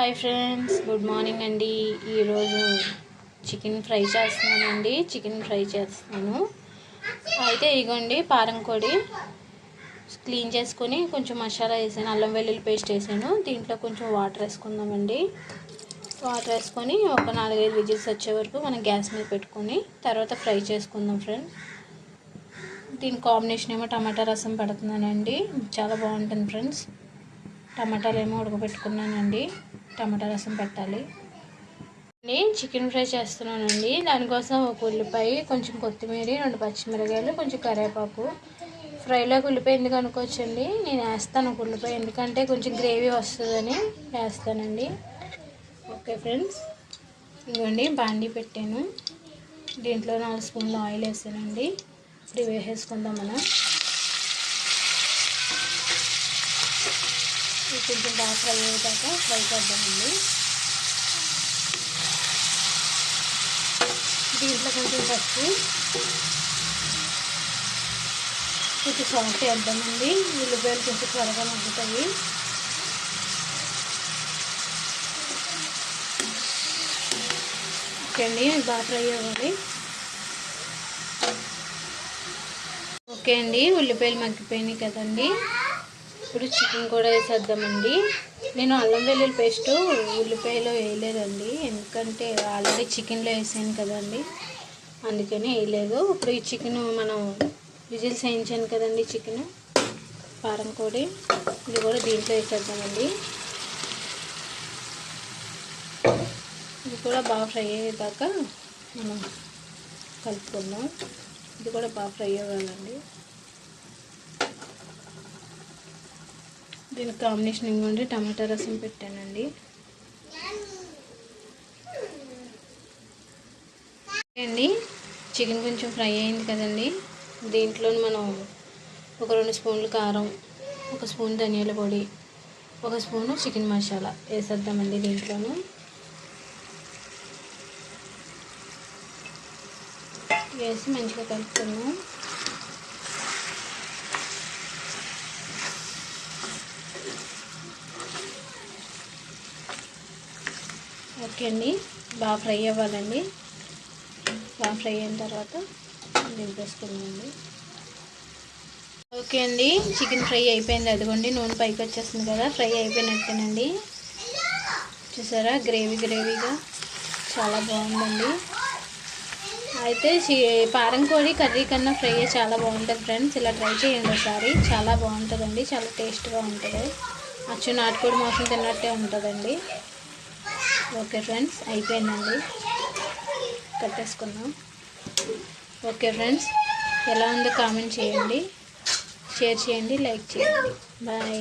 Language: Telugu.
హాయ్ ఫ్రెండ్స్ గుడ్ మార్నింగ్ అండి. ఈరోజు చికెన్ ఫ్రై చేస్తున్నానండి. చికెన్ ఫ్రై చేస్తున్నాను. అయితే ఇగోండి పారం కోడి క్లీన్ చేసుకొని కొంచెం మసాలా వేసాను. అల్లం వెల్లుల్లి పేస్ట్ వేసాను. దీంట్లో కొంచెం వాటర్ వేసుకుందామండి. వాటర్ వేసుకొని ఒక నాలుగైదు విజిల్స్ వచ్చే వరకు మనం గ్యాస్ మీద పెట్టుకొని తర్వాత ఫ్రై చేసుకుందాం ఫ్రెండ్స్ దీని కాంబినేషన్ ఏమో టమాటా రసం పెడుతున్నానండి. చాలా బాగుంటుంది ఫ్రెండ్స్. టమాటాలు ఏమో ఉడకబెట్టుకున్నానండి. టమాటా రసం పెట్టాలి. నేను చికెన్ ఫ్రై చేస్తున్నానండి. దానికోసం ఒక ఉల్లిపాయ కొంచెం కొత్తిమీర రెండు పచ్చిమిరకాయలు కొంచెం కరివేపాకు. ఫ్రైలోకి ఉల్లిపాయ ఎందుకు అనుకోవచ్చండి? నేను వేస్తాను ఒక ఉల్లిపాయ ఎందుకంటే కొంచెం గ్రేవీ వస్తుందని వేస్తానండి. Okay friends. ఇవ్వండి బాండీ పెట్టాను. దీంట్లో నాలుగు స్పూన్లు ఆయిల్ వేసానండి. ఇప్పుడు వేసేసుకుందాం మనం. ఇది కొంచెం బాగా ఫ్రై అయ్యేదాకా ఫ్రై చేద్దామండి. దీంట్లో కొంచెం పసుపు కొంచెం సాల్ట్ వేద్దామండి. ఉల్లిపాయలు కొంచెం త్వరగా మగ్గుతాయి. ఓకే అండి బాగా ఫ్రై అవ్వాలి. ఓకే అండి ఉల్లిపాయలు మగ్గిపోయినాయి కదండి. ఇప్పుడు చికెన్ కూడా వేసేద్దామండి. నేను అల్లం వెల్లుల్లి పేస్ట్ ఉల్లిపాయలో వేయలేదండి. ఎందుకంటే ఆల్రెడీ చికెన్లో వేసాను కదండి. అందుకని వేయలేదు. ఇప్పుడు ఈ చికెన్ మనం విజిల్స్ వేయించాను కదండి చికెన్. పారం కోడి ఇది కూడా దీంట్లో వేసేద్దామండి. ఇది కూడా బాగా ఫ్రై అయ్యేదాకా మనం కలుపుకుందాం. ఇది కూడా బాగా ఫ్రై అవ్వాలండి. దీని కాంబినేషన్ ఇవ్వండి టమాటా రసం పెట్టానండి. అండి చికెన్ కొంచెం ఫ్రై అయింది కదండి. దీంట్లో మనం ఒక రెండు స్పూన్లు కారం ఒక స్పూన్ ధనియాల పొడి ఒక స్పూను చికెన్ మసాలా వేసేద్దామండి దీంట్లోనూ. వేసి మంచిగా కలుపుకుందాం. ఓకే అండి బాగా ఫ్రై అవ్వాలండి. బాగా ఫ్రై అయిన తర్వాత దింపేసుకుందామండి. ఓకే అండి చికెన్ ఫ్రై అయిపోయింది. అదిగోండి నూనె పైకి వచ్చేస్తుంది కదా ఫ్రై అయిపోయినట్టేనండి. చూసారా గ్రేవీ గ్రేవీగా చాలా బాగుందండి. అయితే పారం కోడి కర్రీ కన్నా ఫ్రై చాలా బాగుంటుంది ఫ్రెండ్స్. ఇలా ట్రై చేయండి ఒకసారి. చాలా బాగుంటుందండి చాలా టేస్ట్గా ఉంటుంది. అచ్చు నాటుకోడి మాసం తిన్నట్టే ఉంటుందండి. ఓకే ఫ్రెండ్స్ అయిపోయిందండి. కట్టేసుకున్నాం ఓకే ఫ్రెండ్స్ ఎలా ఉందో కామెంట్ చేయండి. షేర్ చేయండి లైక్ చేయండి. బాయ్.